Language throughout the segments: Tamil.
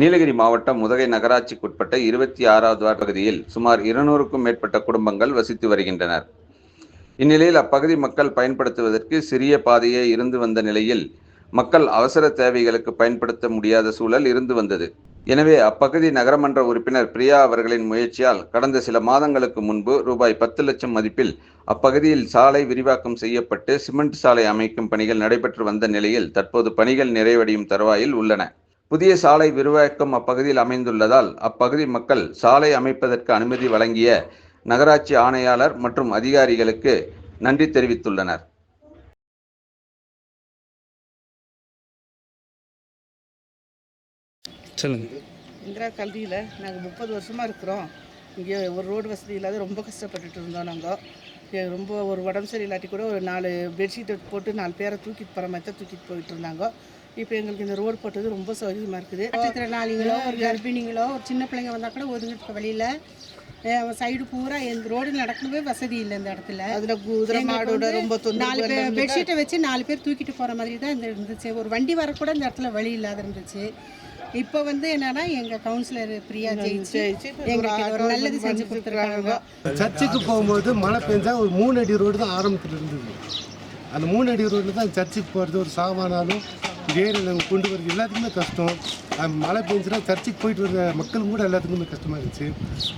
நீலகிரி மாவட்டம் முதகை நகராட்சிக்குட்பட்ட இருபத்தி ஆறாவது வார்டு பகுதியில் சுமார் இருநூறுக்கும் மேற்பட்ட குடும்பங்கள் வசித்து வருகின்றனர். இந்நிலையில் அப்பகுதி மக்கள் பயன்படுத்துவதற்கு சிறிய பாதையே இருந்து வந்த நிலையில் மக்கள் அவசர தேவைகளுக்கு பயன்படுத்த முடியாத சூழல் இருந்து வந்தது. எனவே அப்பகுதி நகரமன்ற உறுப்பினர் பிரியா அவர்களின் முயற்சியால் கடந்த சில மாதங்களுக்கு முன்பு ரூபாய் பத்து லட்சம் மதிப்பில் அப்பகுதியில் சாலை விரிவாக்கம் செய்யப்பட்டு சிமெண்ட் சாலை அமைக்கும் பணிகள் நடைபெற்று வந்த நிலையில் தற்போது பணிகள் நிறைவடையும் தருவாயில் உள்ளன. புதிய சாலை விரிவாக்கம் அப்பகுதியில் அமைந்துள்ளதால் அப்பகுதி மக்கள் சாலை அமைப்பதற்கு அனுமதி வழங்கிய நகராட்சி ஆணையாளர் மற்றும் அதிகாரிகளுக்கு நன்றி தெரிவித்துள்ளனர். சொல்லுங்க. இந்திரா கல்வியில்? நாங்கள் முப்பது வருஷமாக இருக்கிறோம். இங்கே ஒரு ரோடு வசதி இல்லாத ரொம்ப கஷ்டப்பட்டுட்டு இருந்தோம் நாங்கள் ரொம்ப ஒரு உடம்பு சரியில்லாட்டி கூட ஒரு நாலு பெட்ஷீட்டை போட்டு நாலு பேரை தூக்கிட்டு போகிற மாதிரி தான் தூக்கிட்டு போயிட்டு இருந்தாங்க. இப்போ எங்களுக்கு இந்த ரோடு போட்டது ரொம்ப சௌகரியமாக இருக்குது. மாற்றுத்திறனாளிகளோ ஒரு கர்ப்பிணிங்களோ ஒரு சின்ன பிள்ளைங்க வந்தால் கூட ஒதுங்கிட்டு வழியில் சைடு பூரா எந்த ரோடு நடக்கவே வசதி இல்லை இந்த இடத்துல. அதில் குதிரை மாடோட ரொம்ப நாலு பேர் பெட்ஷீட்டை வச்சு நாலு பேர் தூக்கிட்டு போகிற மாதிரி தான் இந்த இருந்துச்சு. ஒரு வண்டி வரக்கூட இந்த இடத்துல வழி இல்லாத இருந்துச்சு. இப்போ வந்து என்னன்னா எங்கள் கவுன்சிலர் பிரியா ஜெயிச்சு எங்களுக்கு ஒரு நல்லது செஞ்சு கொடுத்துருக்காங்க. சர்ச்சுக்கு போகும்போது மழை பெஞ்சா ஒரு மூணு அடி ரோடு தான் ஆரம்பத்தில் இருந்தது. அந்த மூணு அடி ரோட்டில் தான் சர்ச்சுக்கு போகிறது ஒரு சாமானாலும் ஏரியில் நாங்கள் கொண்டு வரது எல்லாத்துக்குமே கஷ்டம். மழை பெஞ்சுனா சர்ச்சுக்கு போயிட்டு வர மக்கள் கூட எல்லாத்துக்குமே கஷ்டமாக இருந்துச்சு.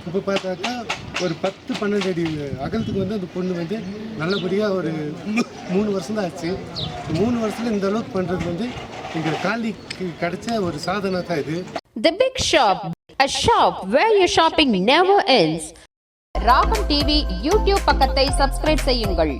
இப்போ பார்த்தாக்கா ஒரு பத்து பன்னெண்டு அடி அகலத்துக்கு வந்து அந்த பொண்ணு வந்து நல்லபடியாக ஒரு மூணு வருஷம் தான் ஆச்சு. மூணு வருஷத்தில் இந்த அளவுக்கு பண்ணுறது வந்து எங்கள் காலிக்கு கிடைச்ச ஒரு சாதனை தான் இது. The Big Shop, a shop where your shopping never ends. Raagam TV YouTube பக்கத்தை சப்ஸ்கிரைப் செய்யுங்கள்.